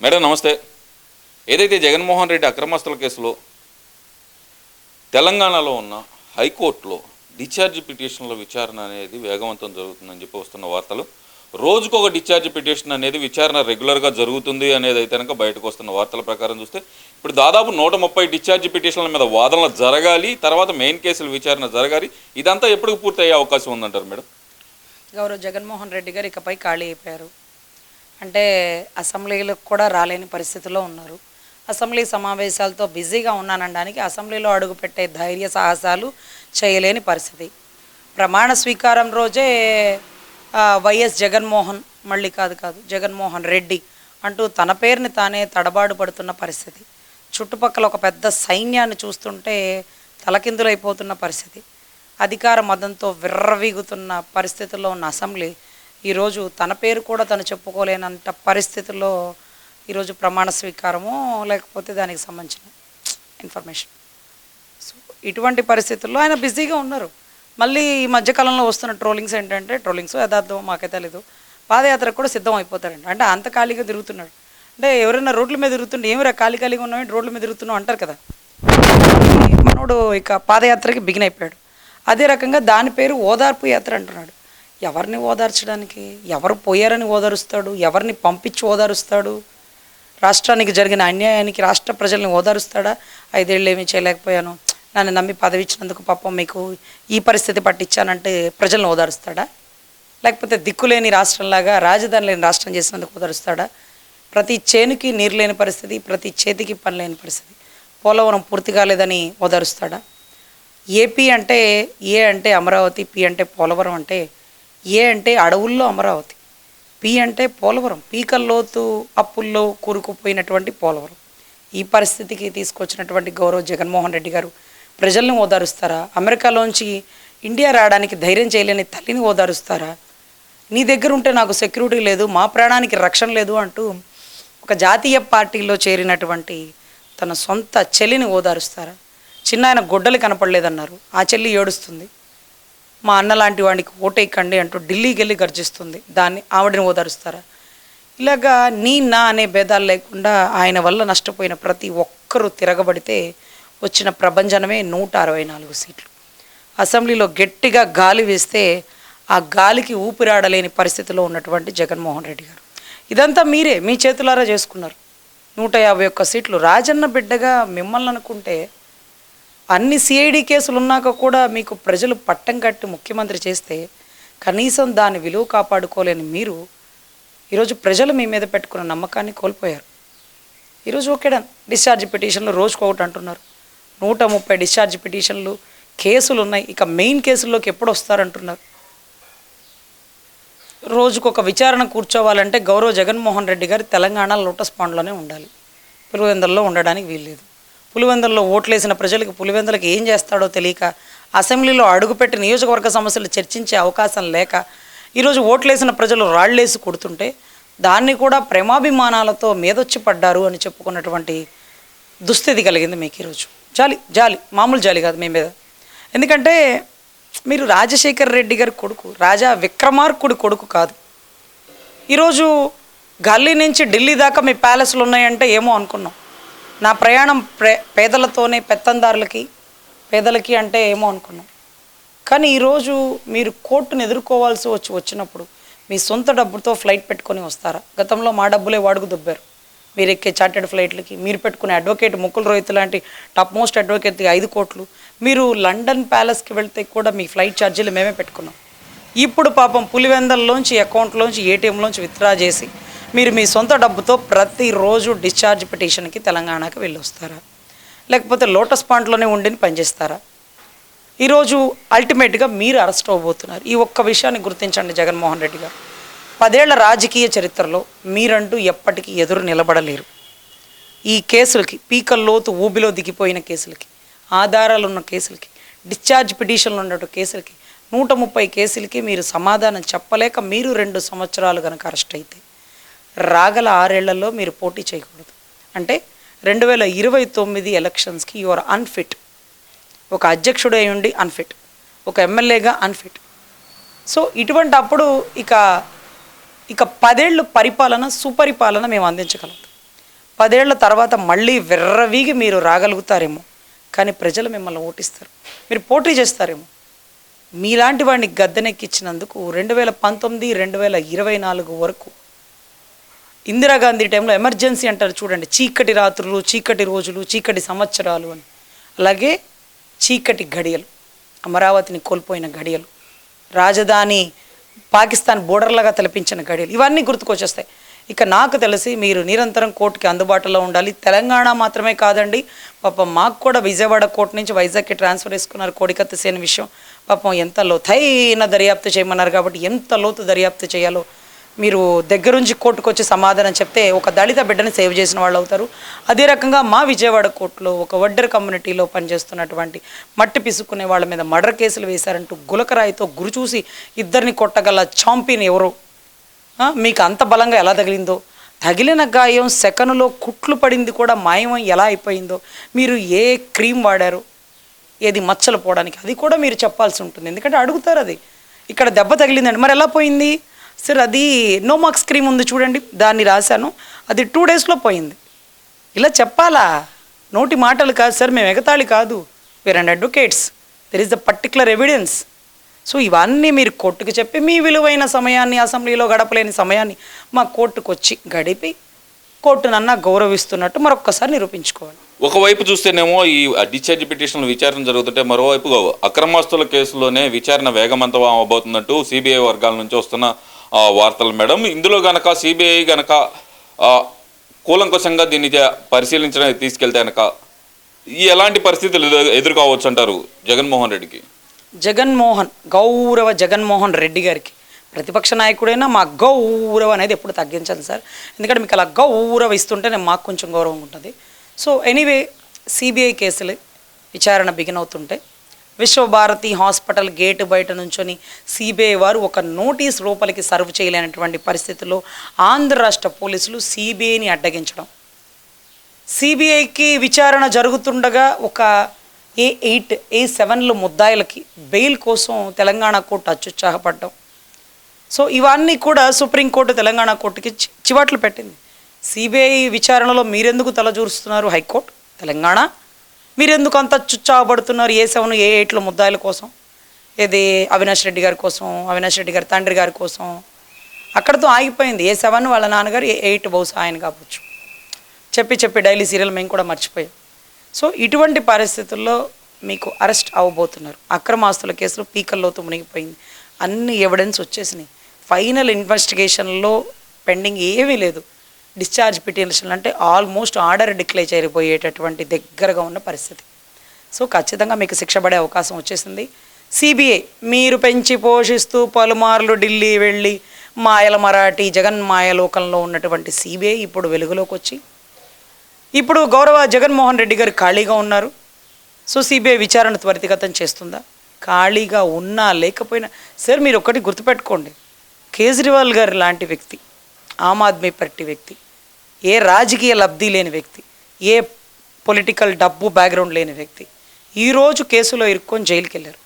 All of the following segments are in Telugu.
మేడం నమస్తే. ఏదైతే జగన్మోహన్ రెడ్డి అక్రమస్తుల కేసులో తెలంగాణలో ఉన్న హైకోర్టులో డిశ్చార్జ్ పిటిషన్ల విచారణ అనేది వేగవంతం జరుగుతుందని చెప్పి వస్తున్న వార్తలు రోజుకు ఒక డిశ్చార్జ్ పిటిషన్ అనేది విచారణ రెగ్యులర్గా జరుగుతుంది అనేది అయితే కనుక బయటకు వస్తున్న వార్తల ప్రకారం చూస్తే ఇప్పుడు దాదాపు నూట ముప్పై డిశ్చార్జ్ పిటిషన్ల మీద వాదనలు జరగాలి తర్వాత మెయిన్ కేసుల విచారణ జరగాలి ఇదంతా ఎప్పుడు పూర్తి అయ్యే అవకాశం ఉందంటారు మేడం? గౌరవ్ జగన్మోహన్ రెడ్డి గారు ఇకపై ఖాళీ అయిపోయారు. అంటే అసెంబ్లీలకు కూడా రాలేని పరిస్థితిలో ఉన్నారు. అసెంబ్లీ సమావేశాలతో బిజీగా ఉన్నానడానికి అసెంబ్లీలో అడుగుపెట్టే ధైర్య సాహసాలు చేయలేని పరిస్థితి. ప్రమాణ స్వీకారం రోజే వైఎస్ జగన్మోహన్ మళ్ళీ కాదు కాదు జగన్మోహన్ రెడ్డి అంటూ తన పేరుని తానే తడబాటు పడుతున్న పరిస్థితి. చుట్టుపక్కల ఒక పెద్ద సైన్యాన్ని చూస్తుంటే తలకిందులైపోతున్న పరిస్థితి. అధికార మదంతో విర్రవీగుతున్న పరిస్థితుల్లో ఉన్న అసెంబ్లీ ఈరోజు తన పేరు కూడా తను చెప్పుకోలేనంత పరిస్థితుల్లో ఈరోజు ప్రమాణ స్వీకారము లేకపోతే దానికి సంబంధించిన ఇన్ఫర్మేషన్. సో ఇటువంటి పరిస్థితుల్లో ఆయన బిజీగా ఉన్నారు. మళ్ళీ ఈ మధ్యకాలంలో వస్తున్న ట్రోలింగ్స్ ఏంటంటే ట్రోలింగ్స్ యథార్థం మాకే తెలీదు. పాదయాత్రకు కూడా సిద్ధం అయిపోతారండి. అంటే అంత ఖాళీగా తిరుగుతున్నాడు అంటే ఎవరైనా రోడ్ల మీద తిరుగుతుంటే ఏమిరా ఖాళీ ఖాళీగా ఉన్నామని రోడ్ల మీద తిరుగుతున్నావు అంటారు కదా. మనోడు ఇక పాదయాత్రకి బిగిన్ అయిపోయాడు. అదే రకంగా దాని పేరు ఓదార్పు యాత్ర అంటున్నాడు. ఎవరిని ఓదార్చడానికి? ఎవరు పోయారని ఓదారుస్తాడు? ఎవరిని పంపించి ఓదారుస్తాడు? రాష్ట్రానికి జరిగిన అన్యాయానికి రాష్ట్ర ప్రజల్ని ఓదారుస్తాడా? ఐదేళ్ళు ఏమీ చేయలేకపోయాను. నన్ను నమ్మి పదవి ఇచ్చినందుకు పాపం మీకు ఈ పరిస్థితి పట్టించానంటే ప్రజలను ఓదారుస్తాడా? లేకపోతే దిక్కులేని రాష్ట్రంలాగా రాజధాని లేని రాష్ట్రం చేసినందుకు ఓదారుస్తాడా? ప్రతి చేనుకి నీరు లేని పరిస్థితి ప్రతి చేతికి పని లేని పరిస్థితి. పోలవరం పూర్తి కాలేదని ఓదారుస్తాడా? ఏపీ అంటే ఏ అంటే అమరావతి పి అంటే పోలవరం అంటే ఏ అంటే అడవుల్లో అమరావతి పి అంటే పోలవరం పీకల్లోతు అప్పుల్లో కూరుకుపోయినటువంటి పోలవరం. ఈ పరిస్థితికి తీసుకొచ్చినటువంటి గౌరవ్ జగన్మోహన్ రెడ్డి గారు ప్రజల్ని ఓదారుస్తారా? అమెరికాలోంచి ఇండియా రావడానికి ధైర్యం చేయలేని తల్లిని ఓదారుస్తారా? నీ దగ్గర ఉంటే నాకు సెక్యూరిటీ లేదు మా ప్రాణానికి రక్షణ లేదు అంటూ ఒక జాతీయ పార్టీలో చేరినటువంటి తన సొంత చెల్లిని ఓదారుస్తారా? చిన్న ఆయన గొడ్డలు కనపడలేదన్నారు. ఆ చెల్లి ఏడుస్తుంది. మా అన్న లాంటి వాడికి ఓటేయకండి అంటూ ఢిల్లీకి వెళ్ళి గర్జిస్తుంది. దాన్ని ఆవిడని ఓదారుస్తారా? ఇలాగా నీ నా అనే భేదాలు లేకుండా ఆయన వల్ల నష్టపోయిన ప్రతి ఒక్కరూ తిరగబడితే వచ్చిన ప్రభంజనమే నూట అరవై నాలుగు సీట్లు. అసెంబ్లీలో గట్టిగా గాలి వేస్తే ఆ గాలికి ఊపిరాడలేని పరిస్థితిలో ఉన్నటువంటి జగన్మోహన్ రెడ్డి గారు. ఇదంతా మీరే మీ చేతులారా చేసుకున్నారు. నూట యాభై ఒక్క సీట్లు. రాజన్న బిడ్డగా మిమ్మల్ని అనుకుంటే అన్ని సిఐడి కేసులు ఉన్నాక కూడా మీకు ప్రజలు పట్టం కట్టి ముఖ్యమంత్రి చేస్తే కనీసం దాని విలువ కాపాడుకోలేని మీరు ఈరోజు ప్రజలు మీ మీద పెట్టుకున్న నమ్మకాన్ని కోల్పోయారు. ఈరోజు ఓకేడా డిశ్చార్జ్ పిటిషన్లు రోజుకు ఒకటి అంటున్నారు. నూట ముప్పై డిశ్చార్జ్ పిటిషన్లు కేసులు ఉన్నాయి. ఇక మెయిన్ కేసుల్లోకి ఎప్పుడు వస్తారంటున్నారు. రోజుకు ఒక విచారణ కూర్చోవాలంటే గౌరవ జగన్మోహన్ రెడ్డి గారు తెలంగాణ లోటస్ పాండ్లోనే ఉండాలి. పులివెందుల్లో ఉండడానికి వీల్లేదు. పులివెందుల్లో ఓట్లేసిన ప్రజలకు పులివెందులకు ఏం చేస్తాడో తెలియక అసెంబ్లీలో అడుగుపెట్టి నియోజకవర్గ సమస్యలు చర్చించే అవకాశం లేక ఈరోజు ఓట్లేసిన ప్రజలు రాళ్ళేసి కొడుతుంటే దాన్ని కూడా ప్రేమాభిమానాలతో మీదొచ్చి పడ్డారు అని చెప్పుకున్నటువంటి దుస్థితి కలిగింది మీకు ఈరోజు. జాలి జాలి మామూలు జాలి కాదు మీ మీద. ఎందుకంటే మీరు రాజశేఖర్ రెడ్డి గారి కొడుకు రాజా విక్రమార్కుడి కొడుకు కాదు. ఈరోజు గల్లీ నుంచి ఢిల్లీ దాకా మీ ప్యాలెస్లు ఉన్నాయంటే ఏమో అనుకున్నాం. నా ప్రయాణం పేదలతోనే పెత్తందారులకి పేదలకి అంటే ఏమో అనుకున్నాం. కానీ ఈరోజు మీరు కోర్టును ఎదుర్కోవాల్సి వచ్చి వచ్చినప్పుడు మీ సొంత డబ్బుతో ఫ్లైట్ పెట్టుకొని వస్తారా? గతంలో మా డబ్బులే వాడుకు దుబ్బారు. మీరు ఎక్కే చార్టెడ్ ఫ్లైట్లకి మీరు పెట్టుకునే అడ్వకేట్ ముకుల్ రోహిత్ లాంటి టాప్ మోస్ట్ అడ్వకేట్కి ఐదు కోట్లు. మీరు లండన్ ప్యాలెస్కి వెళ్తే కూడా మీ ఫ్లైట్ ఛార్జీలు మేమే పెట్టుకున్నాం. ఇప్పుడు పాపం పులివెందల్లోంచి అకౌంట్లోంచి ఏటీఎంలోంచి విత్డ్రా చేసి మీరు మీ సొంత డబ్బుతో ప్రతిరోజు డిశ్చార్జ్ పిటిషన్కి తెలంగాణకి వెళ్ళి వస్తారా లేకపోతే లోటస్ పాయింట్లోనే ఉండిని పనిచేస్తారా? ఈరోజు అల్టిమేట్గా మీరు అరెస్ట్ అవ్వబోతున్నారు. ఈ ఒక్క విషయాన్ని గుర్తించండి జగన్మోహన్ రెడ్డి గారు. పదేళ్ళ రాజకీయ చరిత్రలో మీరంటూ ఎప్పటికీ ఎదురు నిలబడలేరు. ఈ కేసులకి పీకల్లోతు ఊబిలో దిగిపోయిన కేసులకి ఆధారాలు ఉన్న కేసులకి డిశ్చార్జ్ పిటిషన్లు ఉన్నట్టు కేసులకి నూట ముప్పై కేసులకి మీరు సమాధానం చెప్పలేక మీరు రెండు సంవత్సరాలు కనుక అరెస్ట్ అయితే రాగల ఆరేళ్ళలో మీరు పోటీ చేయకూడదు. అంటే రెండు వేల ఇరవై తొమ్మిది ఎలక్షన్స్కి యువర్ అన్ఫిట్. ఒక అధ్యక్షుడు ఉండి అన్ఫిట్. ఒక ఎమ్మెల్యేగా అన్ఫిట్. సో ఇటువంటి అప్పుడు ఇక ఇక పదేళ్ళు పరిపాలన సుపరిపాలన మేము అందించగలం. పదేళ్ళ తర్వాత మళ్ళీ వెర్రవీగి మీరు రాగలుగుతారేమో కానీ ప్రజలు మిమ్మల్ని ఓటిస్తారు. మీరు పోటీ చేస్తారేమో. మీలాంటి వాడిని గద్దెనెక్కించినందుకు రెండు వేల పంతొమ్మిది రెండు వేల ఇరవై నాలుగు వరకు ఇందిరాగాంధీ టైంలో ఎమర్జెన్సీ అంటారు చూడండి చీకటి రాత్రులు చీకటి రోజులు చీకటి సంవత్సరాలు అని. అలాగే చీకటి గడియలు అమరావతిని కోల్పోయిన గడియలు రాజధాని పాకిస్తాన్ బోర్డర్లాగా తలపించిన గడియలు ఇవన్నీ గుర్తుకొచ్చేస్తాయి. ఇక నాకు తెలిసి మీరు నిరంతరం కోర్టుకి అందుబాటులో ఉండాలి. తెలంగాణ మాత్రమే కాదండి పాపం మాకు కూడా విజయవాడ కోర్టు నుంచి వైజాగ్కి ట్రాన్స్ఫర్ చేసుకున్నారు కోడికత్తసేని విషయం. పాపం ఎంత లోతైన దర్యాప్తు చేయమన్నారు కాబట్టి ఎంత లోతు దర్యాప్తు చేయాలో మీరు దగ్గరుంచి కోర్టుకు వచ్చి సమాధానం చెప్తే ఒక దళిత బిడ్డని సేవ్ చేసిన వాళ్ళు అవుతారు. అదే రకంగా మా విజయవాడ కోర్టులో ఒక వడ్డర్ కమ్యూనిటీలో పనిచేస్తున్నటువంటి మట్టి పిసుక్కునే వాళ్ళ మీద మర్డర్ కేసులు వేశారంటూ గులకరాయితో గురి చూసి ఇద్దరిని కొట్టగల చాంపియన్ ఎవరు? మీకు అంత బలంగా ఎలా తగిలిందో? తగిలిన గాయం సెకనులో కుట్లు పడింది కూడా మాయమై ఎలా అయిపోయిందో? మీరు ఏ క్రీమ్ వాడారు? ఏది మచ్చలు పోవడానికి? అది కూడా మీరు చెప్పాల్సి ఉంటుంది. ఎందుకంటే అడుగుతారు అది. ఇక్కడ దెబ్బ తగిలిందండి మరి ఎలా పోయింది? సార్ అది నో మార్క్స్ క్రీమ్ ఉంది చూడండి దాన్ని రాశాను. అది టూ డేస్లో పోయింది. ఇలా చెప్పాలా? నోటి మాటలు కాదు సార్ మేము ఎగతాళి కాదు. Where and advocates there is the particular evidence so ఇవన్నీ మీరు కోర్టుకు చెప్పి మీ విలువైన సమయాన్ని అసెంబ్లీలో గడపలేని సమయాన్ని మా కోర్టుకు వచ్చి గడిపి కోర్టునన్నా గౌరవిస్తున్నట్టు మరొక్కసారి నిరూపించుకోవాలి. ఒకవైపు చూస్తేనేమో ఈ డిశ్చార్జ్ పిటిషన్ల విచారణ జరుగుతుంటే మరోవైపు అక్రమాస్తుల కేసులోనే విచారణ వేగవంతం అవబోతున్నట్టు సిబిఐ వర్గాల నుంచి వస్తున్న వార్తలు మేడం. ఇందులో గనక సిబిఐ గనక కూలంకషంగా దీన్ని పరిశీలించడానికి తీసుకెళ్తే గనక ఈ ఎలాంటి పరిస్థితులు ఎదుర్కోవచ్చు అంటారు జగన్మోహన్ రెడ్డికి? జగన్మోహన్ గౌరవ జగన్మోహన్ రెడ్డి గారికి. ప్రతిపక్ష నాయకుడైనా మా గౌరవ అనేది ఎప్పుడు తగ్గించాలి సార్. ఎందుకంటే మీకు అలా గౌరవ ఇస్తుంటేనే మాకు కొంచెం గౌరవం ఉంటుంది. సో ఎనీవే సిబిఐ కేసులు విచారణ బిగిన్ అవుతుంటే విశ్వభారతి హాస్పిటల్ గేటు బయట నుంచొని సిబిఐ వారు ఒక నోటీస్ రూపలికి సర్వ్ చేయలేనటువంటి పరిస్థితుల్లో ఆంధ్ర రాష్ట్ర పోలీసులు సిబిఐని అడ్డగించడం. సిబిఐకి విచారణ జరుగుతుండగా ఒక ఏ ఎయిట్ ఏ సెవెన్లు ముద్దాయిలకి బెయిల్ కోసం తెలంగాణ కోర్టు అత్యుత్సాహపడ్డం. సో ఇవన్నీ కూడా సుప్రీంకోర్టు తెలంగాణ కోర్టుకి చివాట్లు పెట్టింది. సిబిఐ విచారణలో మీరెందుకు తలజూరుస్తున్నారు హైకోర్టు? తెలంగాణ? మీరెందుకు అంత చుచ్చాబడుతున్నారు ఏ సెవెన్ ఏ ఎయిట్ల ముద్దాయిల కోసం? ఇది అవినాష్ రెడ్డి గారి కోసం అవినాష్ రెడ్డి గారి తండ్రి గారి కోసం? అక్కడతో ఆగిపోయింది. ఏ సెవెన్ వాళ్ళ నాన్నగారు ఏ ఎయిట్ బహుశా ఆయన కావచ్చు. చెప్పి చెప్పి డైలీ సీరియల్ మేము కూడా మర్చిపోయాం. సో ఇటువంటి పరిస్థితుల్లో మీకు అరెస్ట్ అవ్వబోతున్నారు అక్రమాస్తుల కేసులు పీకల్లోతో మునిగిపోయింది. అన్ని ఎవిడెన్స్ వచ్చేసినాయి. ఫైనల్ ఇన్వెస్టిగేషన్లో పెండింగ్ ఏమీ లేదు. డిశ్చార్జ్ పిటిషన్ అంటే ఆల్మోస్ట్ ఆర్డర్ డిక్లేర్ చేయబోయేటటువంటి దగ్గరగా ఉన్న పరిస్థితి. సో ఖచ్చితంగా మీకు శిక్ష పడే అవకాశం వచ్చేసింది. సిబిఐ మీరు పెంచి పోషిస్తూ పలుమార్లు ఢిల్లీ వెళ్ళి మాయల మరాఠీ జగన్ మాయ లోకంలో ఉన్నటువంటి సిబిఐ ఇప్పుడు వెలుగులోకి వచ్చి ఇప్పుడు గౌరవ జగన్మోహన్ రెడ్డి గారు ఖాళీగా ఉన్నారు. సో సిబిఐ విచారణ త్వరితగతం చేస్తుందా? ఖాళీగా ఉన్నా లేకపోయినా సార్ మీరు ఒక్కటి గుర్తుపెట్టుకోండి. కేజ్రీవాల్ గారు లాంటి వ్యక్తి ఆమ్ ఆద్మీ పార్టీ వ్యక్తి ఏ రాజకీయ లబ్ధి లేని వ్యక్తి ఏ పొలిటికల్ డబ్బు బ్యాక్గ్రౌండ్ లేని వ్యక్తి ఈరోజు కేసులో ఇరుక్కొని జైలుకి వెళ్ళారు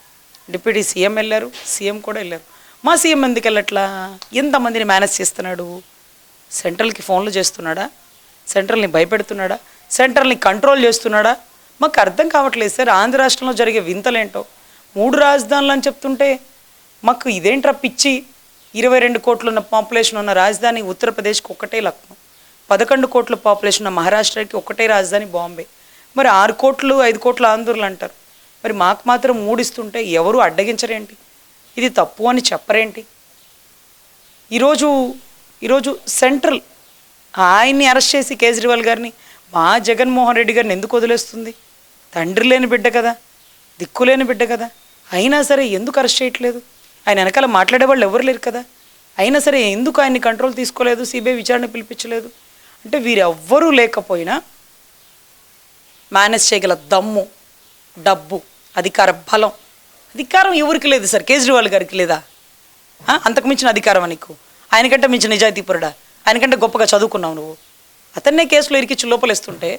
డిప్యూటీ సీఎం వెళ్ళారు సీఎం కూడా వెళ్ళారు. మా సీఎం ఎందుకు వెళ్ళట్లా? ఎంతమందిని మేనేజ్ చేస్తున్నాడు? సెంట్రల్కి ఫోన్లు చేస్తున్నాడా? సెంట్రల్ని భయపెడుతున్నాడా? సెంట్రల్ని కంట్రోల్ చేస్తున్నాడా? మాకు అర్థం కావట్లేదు సార్. ఆంధ్ర రాష్ట్రంలో జరిగే వింతలేంటో. మూడు రాజధానులు అని చెప్తుంటే మాకు ఇదేంట్రా పిచ్చి? ఇరవై రెండు కోట్లున్న పాపులేషన్ ఉన్న రాజధాని ఉత్తరప్రదేశ్కి ఒక్కటే లక్నో పదకొండు కోట్ల పాపులేషన్ ఉన్న మహారాష్ట్రకి ఒకటే రాజధాని బాంబే. మరి ఆరు కోట్లు ఐదు కోట్ల ఆంధ్రులు అంటారు. మరి మాకు మాత్రం మూడిస్తుంటే ఎవరు అడ్డగించరేంటి? ఇది తప్పు అని చెప్పరేంటి? ఈరోజు ఈరోజు సెంట్రల్ ఆయన్ని అరెస్ట్ చేసి కేజ్రీవాల్ గారిని మా జగన్మోహన్ రెడ్డి గారిని ఎందుకు వదిలేస్తుంది? తండ్రి లేని బిడ్డ కదా దిక్కులేని బిడ్డ కదా. అయినా సరే ఎందుకు అరెస్ట్ చేయట్లేదు? ఆయన వెనకాల మాట్లాడే వాళ్ళు ఎవరు లేరు కదా. అయినా సరే ఎందుకు ఆయన్ని కంట్రోల్ తీసుకోలేదు? సిబిఐ విచారణ పిలిపించలేదు? అంటే వీరెవ్వరూ లేకపోయినా మేనేజ్ చేయగల దమ్ము డబ్బు అధికార బలం. అధికారం ఎవరికి లేదు సార్? కేజ్రీవాల్ గారికి లేదా? అంతకు మించిన అధికారం నీకు? ఆయనకంటే మించిన నిజాయితీపురుడా ఆయనకంటే గొప్పగా చదువుకున్నావు నువ్వు? అతన్నే కేసులో ఇరికిచ్చి లోపలేస్తుంటే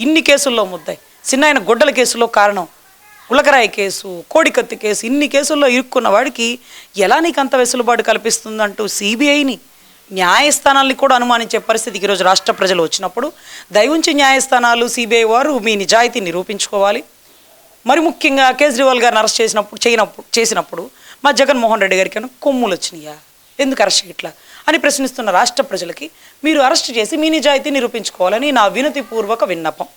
ఇన్ని కేసుల్లో ముద్దాయి. చిన్న ఆయన గొడ్డల కేసులో కారణం. ఉలకరాయి కేసు కోడికత్తి కేసు ఇన్ని కేసుల్లో ఇరుక్కున్న వాడికి ఎలా నీకు అంత వెసులుబాటు కల్పిస్తుందంటూ సిబిఐని? న్యాయస్థానాల్ని కూడా అనుమానించే పరిస్థితికి ఈరోజు రాష్ట్ర ప్రజలు వచ్చినప్పుడు దయవుంచి న్యాయస్థానాలు సిబిఐ వారు మీ నిజాయితీ నిరూపించుకోవాలి. మరి ముఖ్యంగా కేజ్రీవాల్ గారిని అరెస్ట్ చేసినప్పుడు చేయనప్పుడు చేసినప్పుడు మా జగన్మోహన్ రెడ్డి గారికి కొమ్ములు వచ్చినాయా? ఎందుకు అరెస్ట్ ఇట్లా అని ప్రశ్నిస్తున్న రాష్ట్ర ప్రజలకి మీరు అరెస్ట్ చేసి మీ నిజాయితీ నిరూపించుకోవాలని నా వినతిపూర్వక విన్నపం.